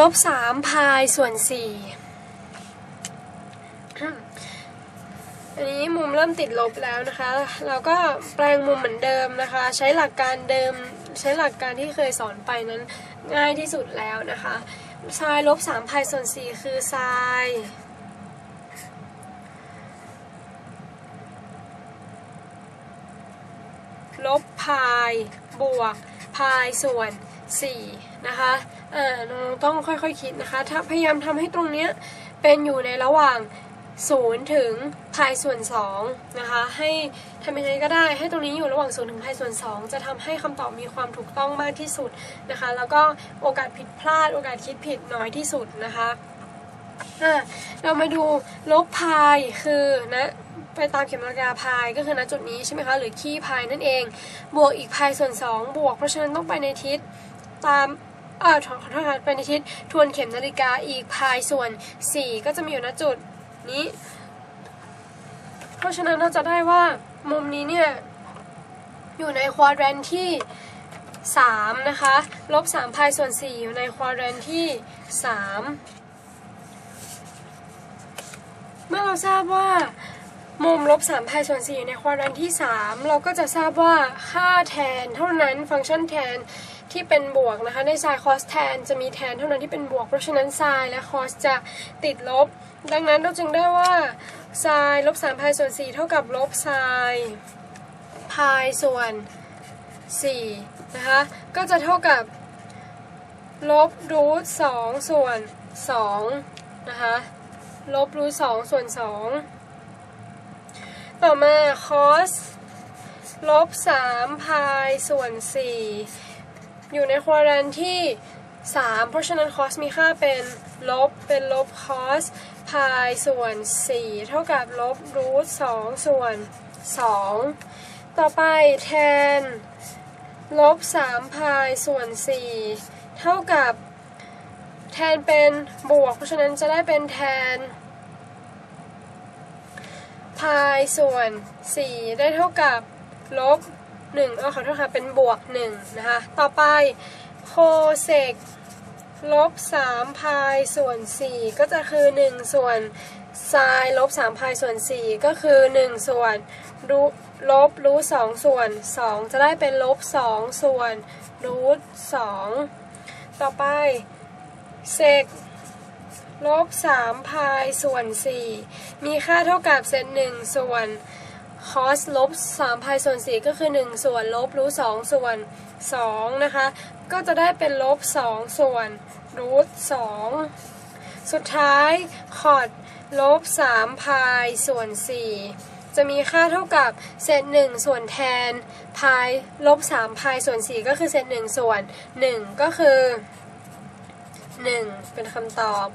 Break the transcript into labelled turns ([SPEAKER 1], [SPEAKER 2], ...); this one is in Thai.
[SPEAKER 1] ลบสามพายส่วนสี่อันนี้มุมเริ่มติดลบแล้วนะคะ เราก็แปลงมุมเหมือนเดิมนะคะ ใช้หลักการเดิม ใช้หลักการที่เคยสอนไปนั้นง่ายที่สุดแล้วนะคะไซน์ลบสามพายส่วนสี่คือไซน์ลบพายบวกพายส่วน สี่นะคะอ่าน้อต้องค่อยๆคิดนะคะ ถ้าพยายามทำให้ตรงเนี้ยเป็นอยู่ในระหว่าง 0 ถึงพายส่วน2นะคะ ให้ทำยังไงก็ได้ ให้ตรงนี้อยู่ระหว่าง 0 ถึงพายส่วน 2 จะทำให้คำตอบมีความถูกต้องมากที่สุดนะคะ แล้วก็โอกาสผิดพลาด โอกาสคิดผิดน้อยที่สุดนะคะอะเรามาดูลบพายคือนะไปตามเข็มนาฬิกาพายก็คือณจุดนี้ใช่ไหมคะหรือขี้พายนั่นเอง บวกอีกพายส่วน 2 บวกเพราะฉะนั้นต้องไปในทิศ ตามเอ่อขอขอโทษค่ะไปในทิศทวนเข็มนาฬิกาอีกพายส่วน 4 ก็จะมีอยู่ณจุดนี้ เพราะฉะนั้นเราจะได้ว่ามุมนี้เนี่ยอยู่ในควอดแรนที่ 3 นะคะลบ3พายส่วน 4 อยู่ในควอดแรนที่ 3 เมื่อเราทราบว่า มุมลบ3พายส่วน4ในควอดแรนที่ 3 เราก็จะทราบว่าค่าแทนเท่านั้นฟังก์ชันแทนที่เป็นบวกนะคะ ในไซน์คอสแทนจะมีแทนเท่านั้นที่เป็นบวก เพราะฉะนั้นไซน์และคอสจะติดลบ ดังนั้นเราจึงได้ว่าไซน์ลบ3พายส่วน4เท่ากับลบไซน์พายส่วน4นะคะ ก็จะเท่ากับลบรูท2ส่วน2นะคะ ลบรูท2ส่วน2 ต่อมาคอสลบ3พายส่วน4อยู่ในควอรันที่ 3 เพราะฉะนั้นคอสมีค่าเป็นลบเป็นลบคอสพายส่วน 4 เท่ากับลบรูท2ส่วน 2 ต่อไปแทนลบ3พายส่วน 4 เท่ากับแทนเป็นบวก เพราะฉะนั้นจะได้เป็นแทนายส่วน 4 ได้เท่ากับลบ1เออขอโทษค่ะ เป็นบวก 1 นะคะ ต่อไปโคเซกลบ3พายส่วน 4 ก็จะคือ 1 ส่วนไซน์ลบ3พายส่วน 4 ก็คือ 1 ส่วนรูลบรูท2ส่วน 2 จะได้เป็นลบ2ส่วนรูท2ต่อไปเซก ลบ3พายส่วน4มีค่าเท่ากับเศษ1ส่วนคอสลบ3พายส่วน4ก็คือ1ส่วนลบรูท2ส่วน2นะคะ ก็จะได้เป็นลบ2ส่วนรูท2สุดท้ายคอดลบ3พายส่วน4จะมีค่าเท่ากับเศษ1ส่วนแทนพายลบ3พายส่วน4ก็คือเศษ1ส่วน1ก็คือ1เป็นคำตอบ